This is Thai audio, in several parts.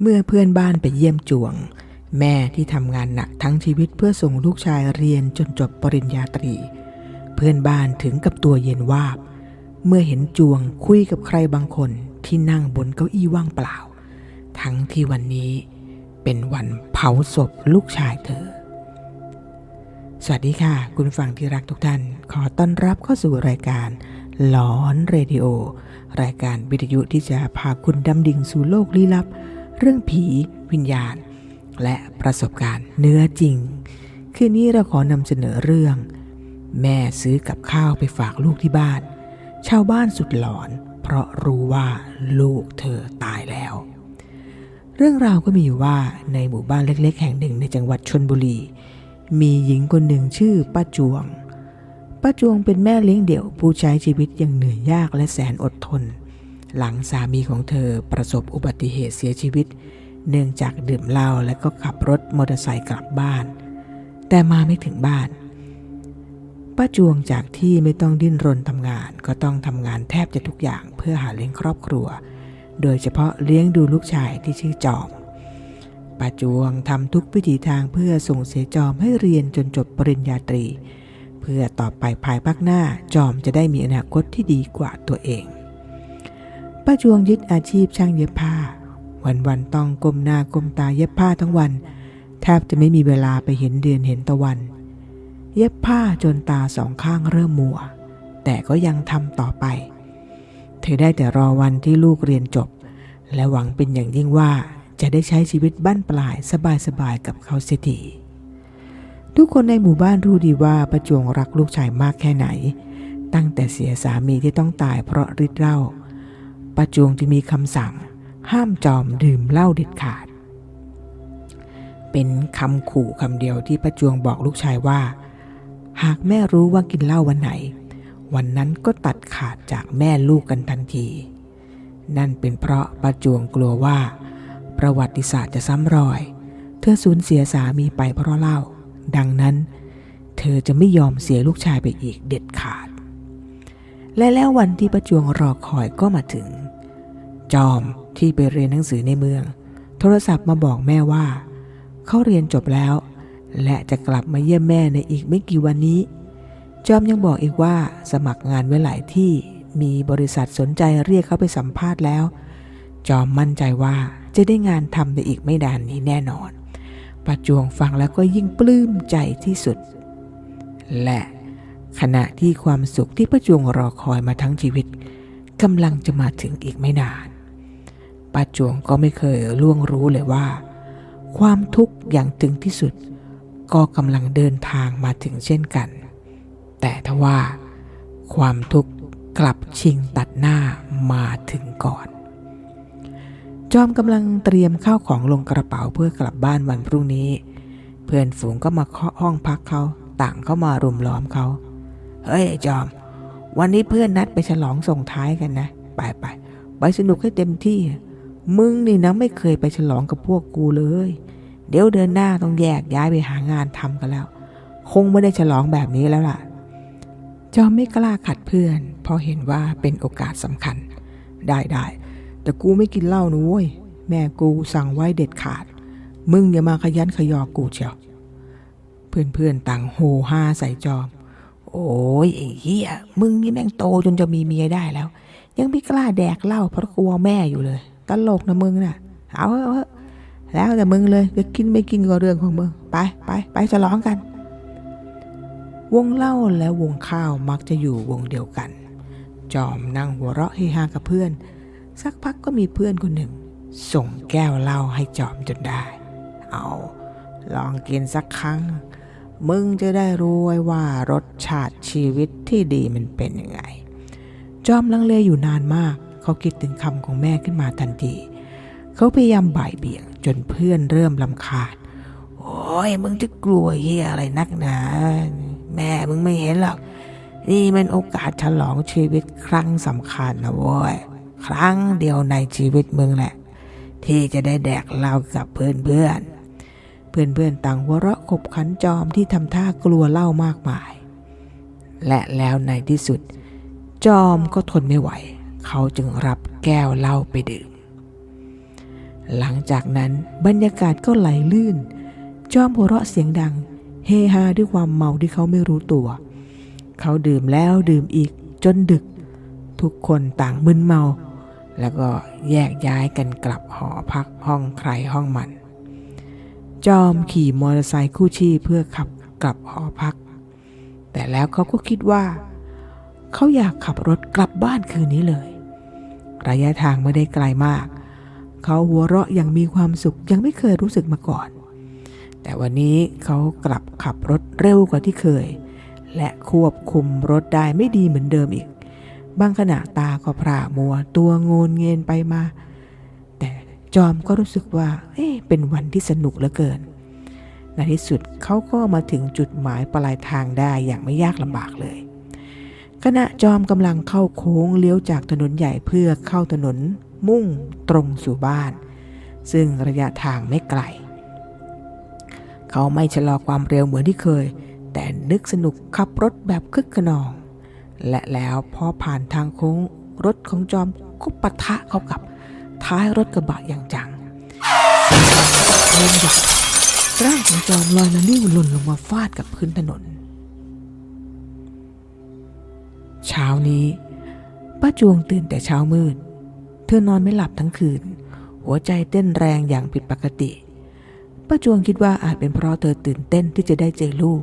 เมื่อเพื่อนบ้านไปเยี่ยมจวง แม่ที่ทำงานหนักทั้งชีวิตเพื่อส่งลูกชายเรียนจนจบปริญญาตรี เพื่อนบ้านถึงกับตัวเย็นวาบ เมื่อเห็นจวงคุยกับใครบางคนที่นั่งบนเก้าอี้ว่างเปล่า ทั้งที่วันนี้เป็นวันเผาศพลูกชายเธอ สวัสดีค่ะ คุณฟังที่รักทุกท่าน ขอต้อนรับเข้าสู่รายการหลอนเรดิโอ รายการวิทยุที่จะพาคุณดำดิ่งสู่โลกลี้ลับ เรื่องผีวิญญาณ และประสบการณ์เนื้อจริง คืนนี้เราขอนำเสนอเรื่อง แม่ซื้อกับข้าวไปฝากลูกที่บ้าน ชาวบ้านสุดหลอน เพราะรู้ว่าลูกเธอตายแล้ว เรื่องราวก็มีอยู่ว่าในหมู่บ้านเล็ก ๆ แห่งหนึ่งในจังหวัดชนบุรี มีหญิงคนหนึ่งชื่อป้าจวงป้าจวงเป็นแม่เลี้ยงเดี่ยวผู้ใช้ชีวิตอย่างเหนื่อยยากและแสนอดทน หลังสามีของเธอประสบอุบัติเหตุเสียชีวิต เนื่องจากดื่มเหล้าและก็ขับรถมอเตอร์ไซค์กลับบ้าน แต่มาไม่ถึงบ้านป้าจวงจากที่ไม่ต้องดิ้นรนทำงาน ก็ต้องทำงานแทบจะทุกอย่างเพื่อหาเลี้ยงครอบครัว โดยเฉพาะเลี้ยงดูลูกชายที่ชื่อจอมป้าจวงทำทุกวิถีทางเพื่อส่งเสียจอมให้เรียนจนจบปริญญาตรี เพื่อต่อไปภายภาคหน้าจอมจะได้มีอนาคตที่ดีกว่าตัวเอง ป้าจวงยึดอาชีพช่างเย็บผ้า วันๆต้องก้มหน้าก้มตาเย็บผ้าทั้งวันแทบจะไม่มีเวลาไปเห็นเดือนเห็นตะวัน เย็บผ้าจนตาสองข้างเริ่มมัว แต่ก็ยังทำต่อไป เธอได้แต่รอวันที่ลูกเรียนจบ และหวังเป็นอย่างยิ่งว่าจะได้ใช้ชีวิตบ้านปลายสบายๆกับเขาเสียทีทุกคนในหมู่บ้านรู้ดีว่าประจวงรักลูกชายมากแค่ไหน ตั้งแต่เสียสามีที่ต้องตายเพราะฤทธิ์เหล้า ประจวงที่มีคำสั่ง ห้ามจอมดื่มเหล้าเด็ดขาด เป็นคำขู่คำเดียวที่ประจวงบอกลูกชายว่า หากแม่รู้ว่ากินเหล้าวันไหน วันนั้นก็ตัดขาดจากแม่ลูกกันทันที นั่นเป็นเพราะประจวงกลัวว่า ประวัติศาสตร์จะซ้ำรอย เธอสูญเสียสามีไปเพราะเหล้าดังนั้น เธอจะไม่ยอมเสียลูกชายไปอีกเด็ดขาด และแล้ววันที่ประจวงรอคอยก็มาถึง จอมที่ไปเรียนหนังสือในเมือง โทรศัพท์มาบอกแม่ว่า เขาเรียนจบแล้ว และจะกลับมาเยี่ยมแม่ในอีกไม่กี่วันนี้ จอมยังบอกอีกว่าสมัครงานไว้หลายที่มีบริษัทสนใจเรียกเขาไปสัมภาษณ์แล้ว จอมมั่นใจว่าจะได้งานทำในอีกไม่นานนี้แน่นอนประจวงฟังแล้วก็ยิ่งปลื้มใจที่สุด และ ขณะที่ความสุขที่ประจวงรอคอยมาทั้งชีวิตกำลังจะมาถึงอีกไม่นานป้าจวงก็ไม่เคยล่วงรู้เลยว่า ความทุกข์อย่างถึงที่สุด ก็กำลังเดินทางมาถึงเช่นกัน แต่ทว่า ความทุกข์กลับชิงตัดหน้ามาถึงก่อน จอมกำลังเตรียมข้าวของลงกระเป๋าเพื่อกลับบ้านวันพรุ่งนี้ เพื่อนฝูงก็มาเคาะห้องพักเขาต่างเข้ามารุมล้อมเขา เฮ้ยจอม วันนี้เพื่อนนัดไปฉลองส่งท้ายกันนะ ไปไปไปสนุกให้เต็มที่ มึงนี่นะไม่เคยไปฉลองกับพวกกูเลย เดี๋ยวเดือนหน้าต้องแยกย้ายไปหางานทำกันแล้ว คงไม่ได้ฉลองแบบนี้แล้วล่ะ จอมไม่กล้าขัดเพื่อน เพราะเห็นว่าเป็นโอกาสสำคัญ ได้ได้แต่กูไม่กินเหล้านะเว้ย แม่กูสั่งไว้เด็ดขาด มึงอย่ามาขยันขยอกูเชียว เพื่อนๆต่างโฮฮาใส่จอม โอ้ยไอ้เหี้ยมึงนี่แม่งโตจนจะมีเมียได้แล้ว ยังไม่กล้าแดกเหล้าเพราะกลัวแม่อยู่เลยตลกนะมึงน่ะ เอาเถอะเอาแล้วแต่มึงเลยจะกินไม่กินก็เรื่องของมึงไปไปไปฉลองกัน วงเหล้าและวงข้าวมักจะอยู่วงเดียวกัน จอมนั่งหัวเราะเฮฮากับเพื่อน สักพักก็มีเพื่อนคนหนึ่ง ส่งแก้วเหล้าให้จอมจนได้ เอา ลองกินสักครั้ง มึงจะได้รู้ไว้ว่ารสชาติชีวิตที่ดีมันเป็นยังไง จอมลังเลอยู่นานมาก เขาคิดถึงคำของแม่ขึ้นมาทันที เขาพยายามบ่ายเบี่ยงจนเพื่อนเริ่มลำคาญ โอ้ยมึงจะกลัวเฮียอะไรนักหนาแม่มึงไม่เห็นหรอก นี่มันโอกาสฉลองชีวิตครั้งสำคัญนะเว้ย ครั้งเดียวในชีวิตมึงแหละ ที่จะได้แดกเหล้ากับเพื่อนเพื่อน เพื่อนๆต่างหัวเราะขบขันจอมที่ทำท่ากลัวเหล้ามากมาย และแล้วในที่สุด จอมก็ทนไม่ไหว เขาจึงรับแก้วเหล้าไปดื่ม หลังจากนั้นบรรยากาศก็ไหลลื่น จอมหัวเราะเสียงดัง เฮฮาด้วยความเมาที่เขาไม่รู้ตัว เขาดื่มแล้วดื่มอีกจนดึก ทุกคนต่างมึนเมา แล้วก็แยกย้ายกันกลับหอพักห้องใครห้องมัน จอมขี่มอเตอร์ไซค์คู่ชีพเพื่อขับกลับหอพัก แต่แล้วเขาก็คิดว่า เขาอยากขับรถกลับบ้านคืนนี้เลย ระยะทางไม่ได้ไกลมาก เขาหัวเราะอย่างมีความสุขยังไม่เคยรู้สึกมาก่อน แต่วันนี้เขากลับขับรถเร็วกว่าที่เคย และควบคุมรถได้ไม่ดีเหมือนเดิมอีก บางขณะตาก็พร่ามัวตัวโงนเงินไปมา จอมก็รู้สึกว่า เอ๊ะเป็นวันที่สนุกเหลือเกิน ในที่สุดเขาก็มาถึงจุดหมายปลายทางได้อย่างไม่ยากลำบากเลย ขณะจอมกำลังเข้าโค้งเลี้ยวจากถนนใหญ่เพื่อเข้าถนนมุ่งตรงสู่บ้าน ซึ่งระยะทางไม่ไกล เขาไม่ชะลอความเร็วเหมือนที่เคย แต่นึกสนุกขับรถแบบคึกขนอง และแล้วพอผ่านทางโค้งรถของจอมก็ปะทะเข้ากับ ท้ายรถกระบะอย่างจังเสียงดังร่างของจอมลอยละลิ้วหล่นลงมาฟาดกับพื้นถนน เช้านี้ป้าจวงตื่นแต่เช้ามืด เธอนอนไม่หลับทั้งคืน หัวใจเต้นแรงอย่างผิดปกติ ป้าจวงคิดว่าอาจเป็นเพราะเธอตื่นเต้นที่จะได้เจอลูก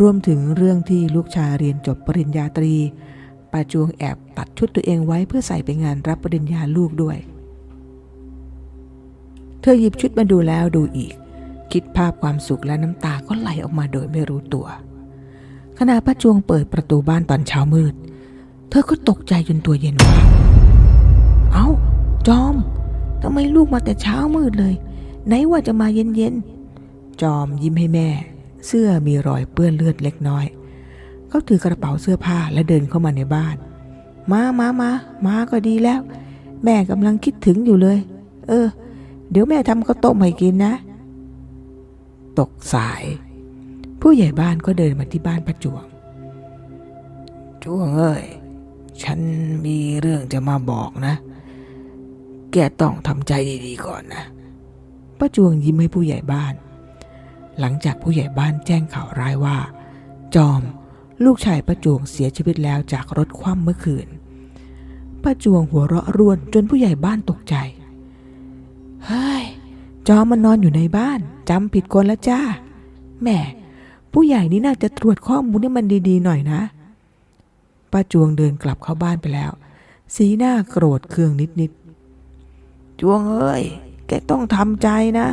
รวมถึงเรื่องที่ลูกชายเรียนจบปริญญาตรีป้าจวงแอบตัดชุดตัวเองไว้เพื่อใส่ไปงานรับปริญญาลูกด้วย เธอหยิบชุดมาดูแล้วดูอีก คิดภาพความสุขและน้ำตาก็ไหลออกมาโดยไม่รู้ตัว ขณะป้าจวงเปิดประตูบ้านตอนเช้ามืด เธอก็ตกใจจนตัวเย็นวาเอา้า จอมทำไมลูกมาแต่เช้ามืดเลย ไหนว่าจะมาเย็นๆ จอมยิ้มให้แม่ เสื้อมีรอยเปื้อนเลือดเล็กน้อย เขาถือกระเป๋าเสื้อผ้าและเดินเข้ามาในบ้าน มามามามาก็ดีแล้ว แม่กำลังคิดถึงอยู่เลย เออ เดี๋ยวแม่ทำข้าวต้มให้กินนะ ตกสาย ผู้ใหญ่บ้านก็เดินมาที่บ้านประจวงจวงเอ้ยฉันมีเรื่องจะมาบอกนะ แกต้องทำใจดีๆก่อนนะป้าจวงยิ้มให้ผู้ใหญ่บ้าน หลังจากผู้ใหญ่บ้านแจ้งข่าวร้ายว่า จอมลูกชายป้าจวงเสียชีวิตแล้วจากรถคว่ำเมื่อคืนป้าจวงหัวเราะร่วนจนผู้ใหญ่บ้านตกใจ เฮ้ย จอมมันนอนอยู่ในบ้านจำผิดคนแล้วจ้าแม่ผู้ใหญ่นี่น่าจะตรวจข้อมูลให้มันดีๆหน่อยนะ ป้าจวงเดินกลับเข้าบ้านไปแล้ว สีหน้าโกรธเคืองนิดๆ จวงเอ้ย แกต้องทำใจนะ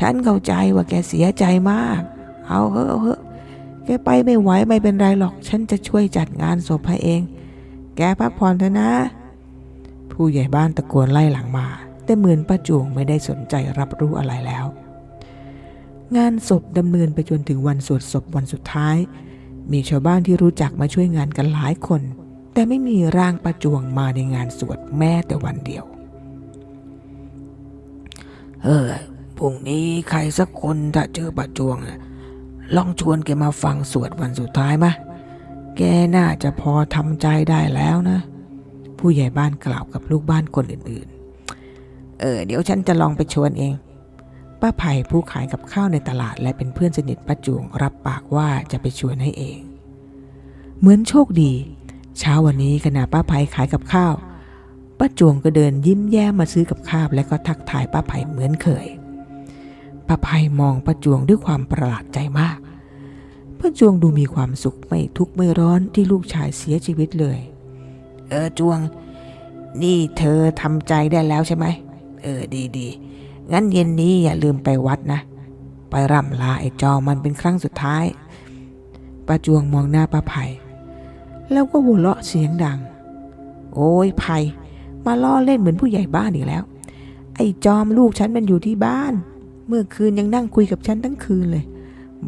ฉันเข้าใจว่าแกเสียใจมาก เอาเถอเอาเถอแกไปไม่ไหวไม่เป็นไรหรอก ฉันจะช่วยจัดงานศพให้เอง แกพักผ่อนเถอะนะ ผู้ใหญ่บ้านตะโกนไล่หลังมา แต่เหมือนป้าจวงไม่ได้สนใจรับรู้อะไรแล้ว งานศพดำเนินไปจนถึงวันสวดศพวันสุดท้าย มีชาวบ้านที่รู้จักมาช่วยงานกันหลายคน แต่ไม่มีร่างประจวงมาในงานสวดแม้แต่วันเดียว เออพรุ่งนี้ใครสักคนถ้าเจอประจวงลองชวนแกมาฟังสวดวันสุดท้ายมะแกน่าจะพอทำใจได้แล้วนะ ผู้ใหญ่บ้านกล่าวกับลูกบ้านคนอื่น เออเดี๋ยวฉันจะลองไปชวนเอง ป้าไผ่ผู้ขายกับข้าวในตลาดและเป็นเพื่อนสนิทป้าจวงรับปากว่าจะไปชวนให้เอง เหมือนโชคดี เช้าวันนี้ขณะป้าไผ่ขายกับข้าวป้าจวงก็เดินยิ้มแย้มมาซื้อกับข้าวและก็ทักทายป้าไผ่เหมือนเคย ป้าไผ่มองป้าจวงด้วยความประหลาดใจมาก ป้าจวงดูมีความสุขไม่ทุกข์ไม่ร้อนที่ลูกชายเสียชีวิตเลย เออจวง นี่เธอทำใจได้แล้วใช่ไหม เออดีดีงั้นเย็นนี้อย่าลืมไปวัดนะ ไปร่ำลาไอ้จอมันเป็นครั้งสุดท้ายป้าจวงมองหน้าป้าไผ่แล้วก็หัวเราะเสียงดัง โอ้ยไผ่มาล้อเล่นเหมือนผู้ใหญ่บ้านอีกแล้ว ไอ้จอมลูกฉันมันอยู่ที่บ้าน เมื่อคืนยังนั่งคุยกับฉันทั้งคืนเลย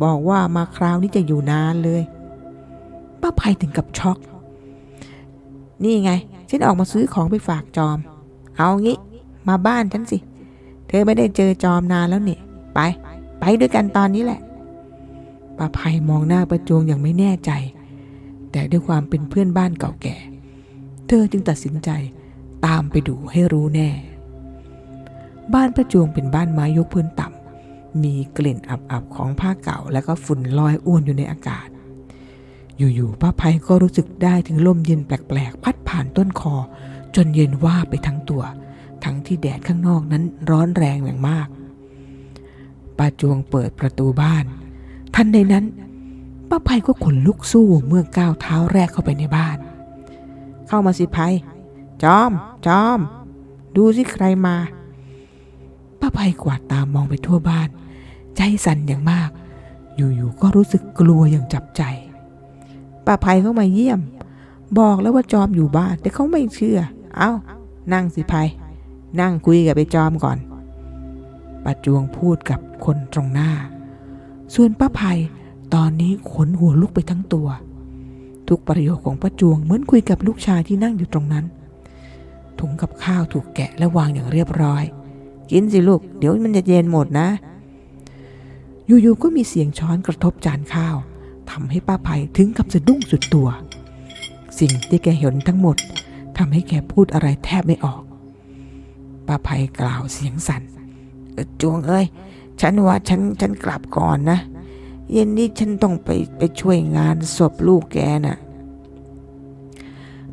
บอกว่ามาคราวนี้จะอยู่นานเลย ป้าไผ่ถึงกับช็อก นี่ไง ฉันออกมาซื้อของไปฝากจอม เอางี้ มาบ้านฉันสิ เธอไม่ได้เจอจอมนานแล้วนี่ ไป ไปด้วยกันตอนนี้แหละป้าภัยมองหน้าประจวงอย่างไม่แน่ใจ แต่ด้วยความเป็นเพื่อนบ้านเก่าแก่ เธอจึงตัดสินใจตามไปดูให้รู้แน่ บ้านประจวงเป็นบ้านไม้ยกพื้นต่ำ มีกลิ่นอับๆของผ้าเก่าและก็ฝุ่นลอยอ้วนอยู่ในอากาศ อยู่ๆป้าภัยก็รู้สึกได้ถึงลมเย็นแปลกๆ พัดผ่านต้นคอ จนเย็นว่าไปทั้งตัว ทั้งที่แดดข้างนอกนั้นร้อนแรงอย่างมากป้าจวงเปิดประตูบ้าน ทันใดนั้นป้าภัยก็ขนลุกสู้เมื่อก้าวเท้าแรกเข้าไปในบ้าน เข้ามาสิภัยจอม จอม ดูสิใครมาป้าภัยกวาดตามมองไปทั่วบ้าน ใจสั่นอย่างมาก อยู่ๆก็รู้สึกกลัวอย่างจับใจป้าภัยเข้ามาเยี่ยม บอกแล้วว่าจอมอยู่บ้าน แต่เขาไม่เชื่อ เอา้า นั่งสิภัย นั่งคุยกับไปจอมก่อนป้าจวงพูดกับคนตรงหน้า ส่วนป้าภัยตอนนี้ขนหัวลุกไปทั้งตัว ทุกประโยคของป้าจวงเหมือนคุยกับลูกชายที่นั่งอยู่ตรงนั้น ถุงกับข้าวถูกแกะและวางอย่างเรียบร้อย กินสิลูก เดี๋ยวมันจะเย็นหมดนะ อยู่ๆก็มีเสียงช้อนกระทบจานข้าวทำให้ป้าภัยถึงกับสะดุ้งสุดตัว สิ่งที่แกเห็นทั้งหมดทำให้แกพูดอะไรแทบไม่ออก ป้าภัยกล่าวเสียงสั่นเอ่อจวงเอ้ย ฉันว่าฉันฉันกลับก่อนนะ เย็นนี้ฉันต้องไปไปช่วยงานศพลูกแกน่ะ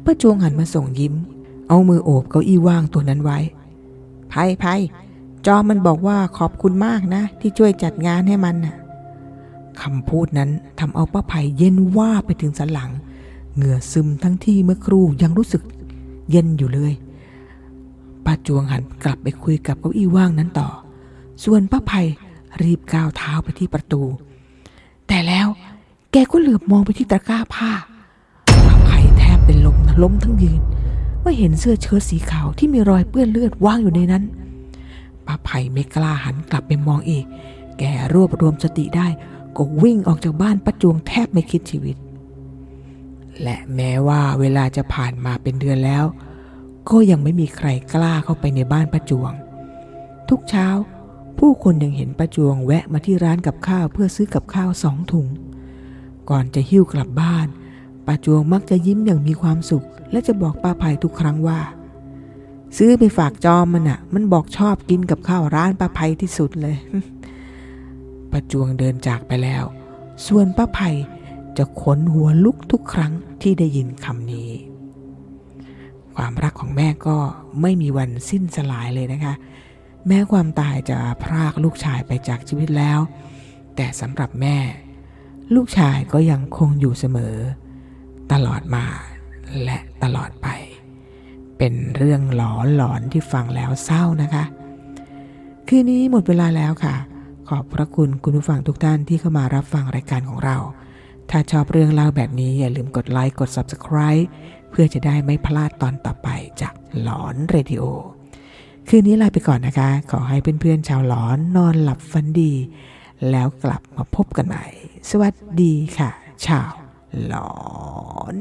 ป้าจวงหันมาส่งยิ้ม เอามือโอบเก้าอี้ว่างตัวนั้นไว้ไพ่ไพ่จอมมันบอกว่าขอบคุณมากนะ ที่ช่วยจัดงานให้มันน่ะคำพูดนั้นทำเอาป้าไผ่เย็นว่าไปถึงสันหลัง เหงื่อซึมทั้งที่เมื่อครู่ยังรู้สึกเย็นอยู่เลย ป้าจวงหันกลับไปคุยกับเก้าอี้ว่างนั้นต่อ ส่วนป้าไผ่รีบก้าวเท้าไปที่ประตู แต่แล้วแกก็เหลือบมองไปที่ตะกร้าผ้าป้าไผ่แทบเป็นลมนะล้มทั้งยืนเมื่อเห็นเสื้อเชิ้ตสีขาวที่มีรอยเปื้อนเลือดว่างอยู่ในนั้นป้าไผ่ไม่กล้าหันกลับไปมองอีก แกรวบรวมสติได้ ก็วิ่งออกจากบ้านป้าจวงแทบไม่คิดชีวิต และแม้ว่าเวลาจะผ่านมาเป็นเดือนแล้ว ก็ยังไม่มีใครกล้าเข้าไปในบ้านป้าจวง ทุกเช้า ผู้คนยังเห็นป้าจวงแวะมาที่ร้านกับข้าวเพื่อซื้อกับข้าวสองถุง ก่อนจะหิ้วกลับบ้านป้าจวงมักจะยิ้มอย่างมีความสุข และจะบอกป้าภัยทุกครั้งว่า ซื้อไปฝากจอมมันอะ่ะ มันบอกชอบกินกับข้าวร้านป้าภัยที่สุดเลยป้าจวงเดินจากไปแล้ว ส่วนป้าภัยจะขนหัวลุกทุกครั้งที่ได้ยินคำนี้ ความรักของแม่ก็ไม่มีวันสิ้นสลายเลยนะคะ แม้ความตายจะพรากลูกชายไปจากชีวิตแล้ว แต่สำหรับแม่ ลูกชายก็ยังคงอยู่เสมอ ตลอดมาและตลอดไป เป็นเรื่องหลอนหลอนที่ฟังแล้วเศร้านะคะ คืนนี้หมดเวลาแล้วค่ะ ขอบพระคุณคุณผู้ฟังทุกท่านที่เข้ามารับฟังรายการของเรา ถ้าชอบเรื่องเล่าแบบนี้อย่าลืมกดไลค์กด Subscribe เพื่อจะได้ไม่พลาดตอนต่อไปจากหลอนเรดิโอ คืนนี้ลาไปก่อนนะคะ ขอให้เพื่อนๆชาวหลอนนอนหลับฝันดี แล้วกลับมาพบกันใหม่ สวัสดีค่ะ ชาวหลอน